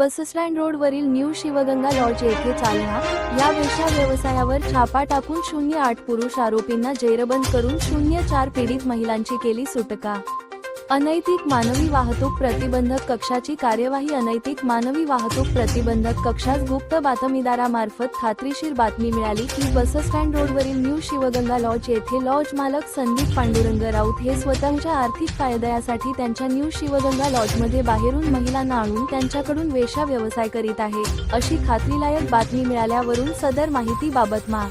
Bus stand रोडवरील new Shivganga lodge येथे चालना या वेशा व्यवसायावर छापा टाकून शून्य आठ पुरुष आरोपींना जेरबंद करून शून्य चार पीडित महिलांची केली सुटका. अनैतिक मानवी वाहतूक प्रतिबंधक कक्षाची कार्यवाही अनैतिक मानवी वाहतूक प्रतिबंधक कक्षास गुप्त बातमीदारामार्फत खात्रीशीर बातमी मिळाली की बसस्टँड रोडवरील न्यू शिवगंगा लॉज येथे लॉज मालक संदीप पांडुरंग राऊत हे स्वतःच्या आर्थिक फायद्यासाठी त्यांच्या न्यू शिवगंगा लॉजमध्ये बाहेरून महिलांना आणून त्यांच्याकडून वेशा व्यवसाय करीत आहे अशी खात्रीलायक बातमी मिळाल्यावरून सदर माहितीबाबत मा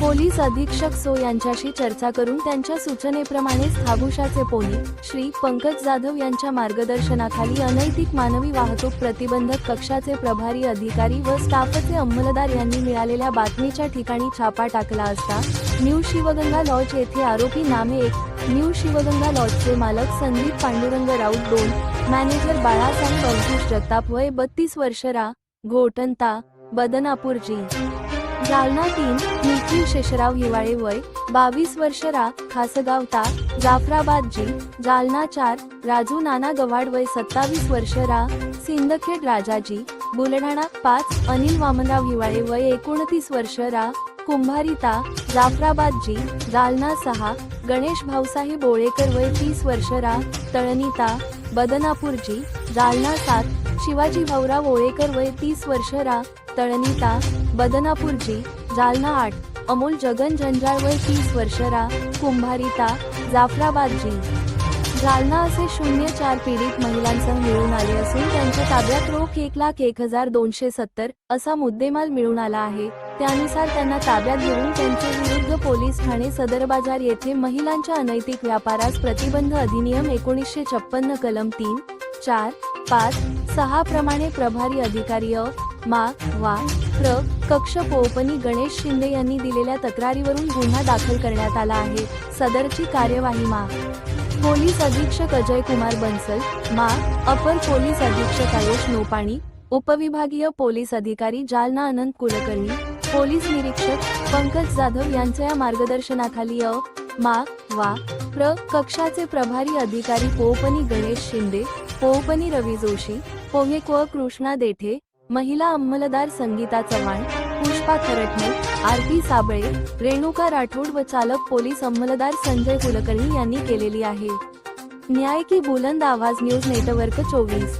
पोलीस अधीक्षक सो यांच्याशी चर्चा करून त्यांच्या सूचनेप्रमाणे स्थाभूषाचे पोलीस श्री पंकज जाधव यांच्या मार्गदर्शनाखाली अनैतिक मानवी वाहतूक प्रतिबंधक कक्षाचे प्रभारी अधिकारी व स्टाफचे अंमलदार यांनी मिळालेल्या बातमीच्या ठिकाणी छापा टाकला असता न्यू शिवगंगा लॉज येथे आरोपी नामे एक न्यू शिवगंगा लॉजचे मालक संदीप पांडुरंग राऊत दोन मॅनेजर बाळासाहेब अंकुश जगताप वय बत्तीस वर्ष रा घोटंता बदनापूर जी जालना तीन निखिल शेषराव हिवाळे वय बावीस वर्ष रा खासगाव ता जाफराबाद जी जालना चार राजू नाना गवाड वय सत्तावीस वर्ष रा सिंदखेड राजाजी बुलढाणा पाच अनिल वामनराव हिवाळे वय एकोणतीस वर्ष रा कुंभारीता जाफराबाद जी जालना सहा गणेश भाऊसाहेब बोळेकर वय तीस वर्ष रा तळनीता बदनापूरजी बदनापूर जी जालना सात शिवाजी भाऊराव ओळेकर वय तीस वर्ष रा तळणीता बदनापूरजी जालना आठ अमोल जगन झंझाळ तीस वर्षरा कुंभारिता जाफराबादजी. जालना असे शून्य चार पीडित महिलांसह मिळून आले असून त्यांच्या ताब्यात रोख एक लाख एक हजार दोनशे सत्तर असा मुद्देमाल मिळून आला आहे. त्यानुसार त्यांना ताब्यात घेऊन त्यांच्या विरुद्ध पोलीस ठाणे सदर बाजार येथे महिलांच्या अनैतिक व्यापारास प्रतिबंध अधिनियम एकोणीसशे छप्पन्न कलम तीन चार पाच सहा प्रमाणे प्रभारी अधिकारी अ मा वा प्र कक्ष पोपनी गणेश शिंदे यांनी दिलेल्या तक्रारीवरून गुन्हा दाखल करण्यात आला आहे. सदरची कार्यवाही मा. पोलीस अधीक्षक अजय कुमार बन्सल मा अपर पोलीस अधीक्षक आयुष नोपाणी उपविभागीय पोलीस अधिकारी जालना अनंत कुलकर्णी पोलीस निरीक्षक पंकज जाधव यांच्या या मार्गदर्शनाखाली अ मा वा प्र कक्षाचे प्रभारी अधिकारी पोपनी गणेश शिंदे पोपनी रवी जोशी पोहे क्व कृष्णा देठे महिला अंमलदार संगीता चव्हाण पुष्पा खरटणे आरती साबळे रेणुका राठोड व चालक पोलीस अंमलदार संजय कुलकर्णी यांनी केलेली आहे. न्याय की बुलंद आवाज न्यूज नेटवर्क चोवीस.